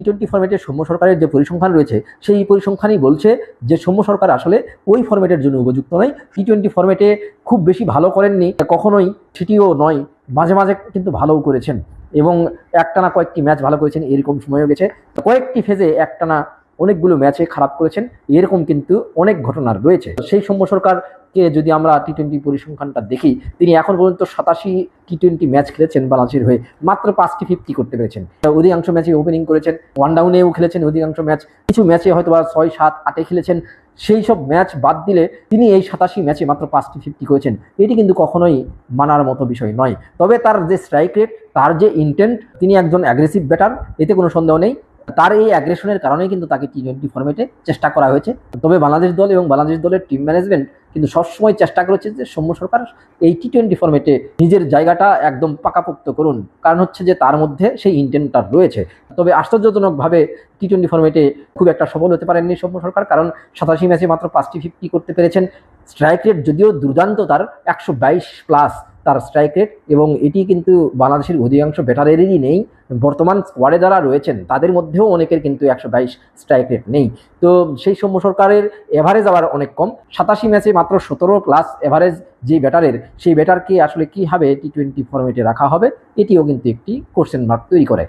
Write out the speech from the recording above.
Twenty ফর্মেটের Soumya সরকারের যে পরিসংখ্যান রয়েছে, সেই পরিসংখ্যানই বলছে যে সৌম্য সরকার আসলে ওই ফর্মেটের জন্য উপযুক্ত নয়। টি টোয়েন্টি ফর্মেটে খুব বেশি ভালো করেননি, কখনোই সেটিও নয়, মাঝে মাঝে কিন্তু ভালোও করেছেন। এবং একটানা কয়েকটি ম্যাচ ভালো করেছেন, এরকম সময়ও গেছে। কয়েকটি ফেজে একটানা অনেকগুলো ম্যাচে খারাপ করেছেন, এরকম কিন্তু অনেক ঘটনার রয়েছে। সেই সৌম্য সরকারকে যদি আমরা টি টোয়েন্টি পরিসংখ্যানটা দেখি, তিনি এখন পর্যন্ত সাতাশি টি টোয়েন্টি ম্যাচ খেলেছেন বাংলাদেশের হয়ে, মাত্র পাঁচটি ফিফটি করতে পেরেছেন। অধিকাংশ ম্যাচে ওপেনিং করেছেন ওয়ান ডাউনেও খেলেছেন অধিকাংশ ম্যাচ, কিছু ম্যাচে হয়তো বা ছয় সাত আটে খেলেছেন, সেই সব ম্যাচ বাদ দিলে তিনি এই সাতাশি ম্যাচে মাত্র পাঁচটি ফিফটি করেছেন। এটি কিন্তু কখনোই মানার মতো বিষয় নয়। তবে তার যে স্ট্রাইক রেট তার যে ইন্টেন্ট তিনি একজন অ্যাগ্রেসিভ ব্যাটার এতে কোনো সন্দেহ নেই। তার এই অ্যাগ্রেশনের কারণেই কিন্তু তাকে টি টোয়েন্টি ফর্মেটে চেষ্টা করা হয়েছে। তবে বাংলাদেশ দল এবং বাংলাদেশ দলের টিম ম্যানেজমেন্ট কিন্তু সবসময় চেষ্টা করেছে যে সৌম্য সরকার এই টি টোয়েন্টি ফর্মেটে নিজের জায়গাটা একদম পাকাপোক্ত করুন। কারণ হচ্ছে যে তার মধ্যে সেই ইন্টেন্টটা রয়েছে। তবে আশ্চর্যজনকভাবে টি টোয়েন্টি ফর্মেটে খুব একটা সফল হতে পারেননি সৌম্য সরকার, কারণ সাতাশি ম্যাচে মাত্র পাঁচটি ফিফটি করতে পেরেছেন। স্ট্রাইক রেট যদিও দুর্দান্ত, তার একশো বাইশ প্লাস তার স্ট্রাইক রেট এবং এটি কিন্তু বাংলাদেশের অধিকাংশ ব্যাটারেরই নেই। বর্তমান স্কোয়াডে যারা রয়েছেন, তাদের মধ্যেও অনেকের কিন্তু একশো বাইশ স্ট্রাইক রেট নেই। তো সেই সৌম্য সরকারের এভারেজ আবার অনেক কম। সাতাশি ম্যাচে মাত্র সতেরো প্লাস এভারেজ যে ব্যাটারের সেই ব্যাটারকে আসলে কীভাবে টি টোয়েন্টি ফর্মেটে রাখা হবে, এটিও কিন্তু একটি কোশ্চেন মার্ক তৈরি করে।